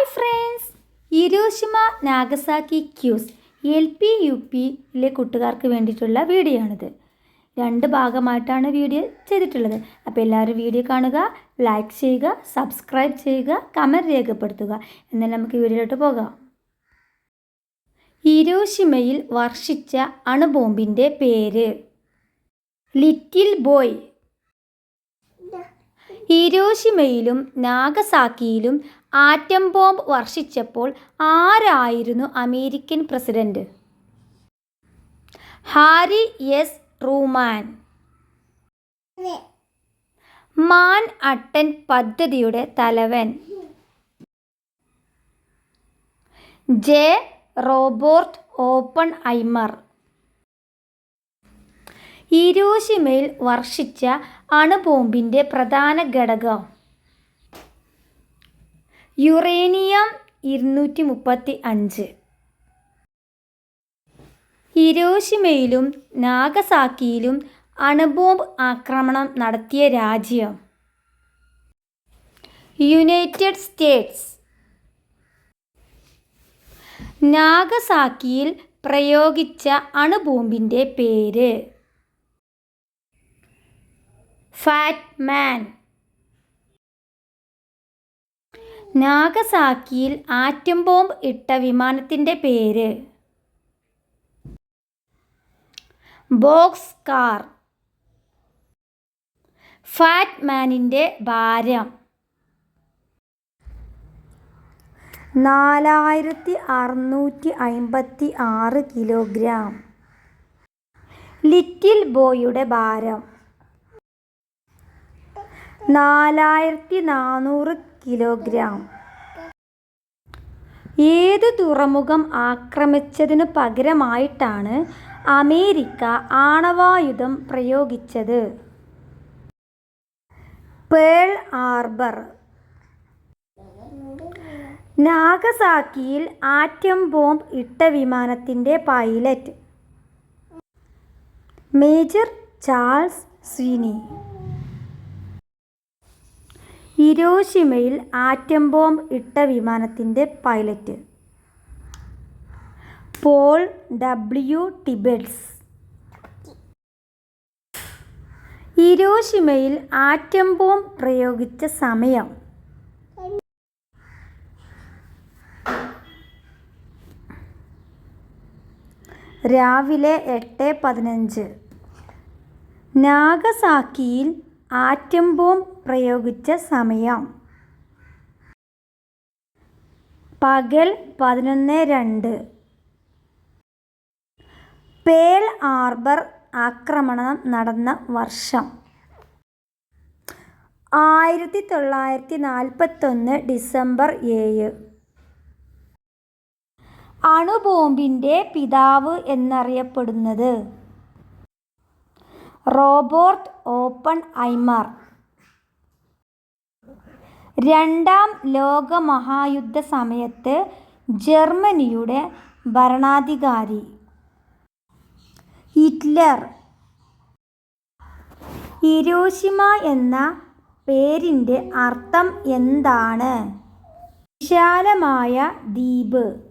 Hi friends Hiroshima Nagasaki quiz L P U പിയിലെ കൂട്ടുകാർക്ക് വേണ്ടിയിട്ടുള്ള വീഡിയോ ആണിത് രണ്ട് ഭാഗമായിട്ടാണ് വീഡിയോ ചെയ്തിട്ടുള്ളത്. അപ്പോൾ എല്ലാവരും വീഡിയോ കാണുക ലൈക്ക് ചെയ്യുക സബ്സ്ക്രൈബ് ചെയ്യുക കമന്റ് രേഖപ്പെടുത്തുക. എന്നാൽ നമുക്ക് വീഡിയോയിലോട്ട് പോകാം. ഇരോഷിമയിൽ വർഷിച്ച അണുബോംബിന്റെ പേര് ലിറ്റിൽ ബോയ്. ഹിരോഷിമയിലും നാഗസാക്കിയിലും ആറ്റം ബോംബ് വർഷിച്ചപ്പോൾ ആരായിരുന്നു American president? Harry S. Truman. Manhattan പദ്ധതിയുടെ തലവൻ. ജെ. Robert Oppenheimer. ഇരോഷിമയിൽ വർഷിച്ച അണുബോംബിന്റെ പ്രധാന ഘടകം. യുറേനിയം ഇരുന്നൂറ്റി മുപ്പത്തി അഞ്ച് ഹിരോഷിമയിലും നാഗസാക്കിയിലും അണുബോംബ് ആക്രമണം നടത്തിയ രാജ്യം. United States. നാഗസാക്കിയിൽ പ്രയോഗിച്ച അണുബോംബിന്റെ പേര്. Fat Man. നാഗസാക്കിയിൽ ആറ്റം ബോംബ് ഇട്ട വിമാനത്തിന്റെ പേര്. Box car. ഫാറ്റ് മാനിന്റെ ഭാരം. നാലായിരത്തി അറുന്നൂറ്റി അമ്പത്തി ആറ് കിലോഗ്രാം. ലിറ്റിൽ ബോയുടെ ഭാരം. നാലായിരത്തി നാനൂറ് കിലോഗ്രാം. ഏത് തുറമുഖം ആക്രമിച്ചതിനു പകരമായിട്ടാണ് അമേരിക്ക ആണവായുധം പ്രയോഗിച്ചത്? പേൾ ആർബർ നാഗസാക്കിയിൽ ആറ്റം ബോംബ് ഇട്ട വിമാനത്തിന്റെ പൈലറ്റ് മേജർ ചാൾസ് സ്വീനി. ഹിരോഷിമയിൽ ആറ്റം ബോംബ് ഇട്ട വിമാനത്തിന്റെ pilot. Paul W Tibbets. ഹിരോഷിമയിൽ atom bomb പ്രയോഗിച്ച സമയം. രാവിലെ എട്ട് പതിനഞ്ച്. നാഗസാക്കിയിൽ ആറ്റം ബോംബ് പ്രയോഗിച്ച സമയം. പകൽ പതിനൊന്ന് രണ്ട്. പേൾ ആർബർ ആക്രമണം നടന്ന വർഷം. ആയിരത്തി തൊള്ളായിരത്തി നാൽപ്പത്തൊന്ന് ഡിസംബർ ഏഴ്. അണുബോംബിന്റെ പിതാവ് എന്നറിയപ്പെടുന്നത് റോബോർട്ട് ഓപ്പൺ ഐമർ രണ്ടാം ലോകമഹായുദ്ധ സമയത്ത് ജർമ്മനിയുടെ ഭരണാധികാരി. ഹിറ്റ്ലർ. ഹിരോഷിമ എന്ന പേരിന്റെ അർത്ഥം എന്താണ്? വിശാലമായ ദ്വീപ്.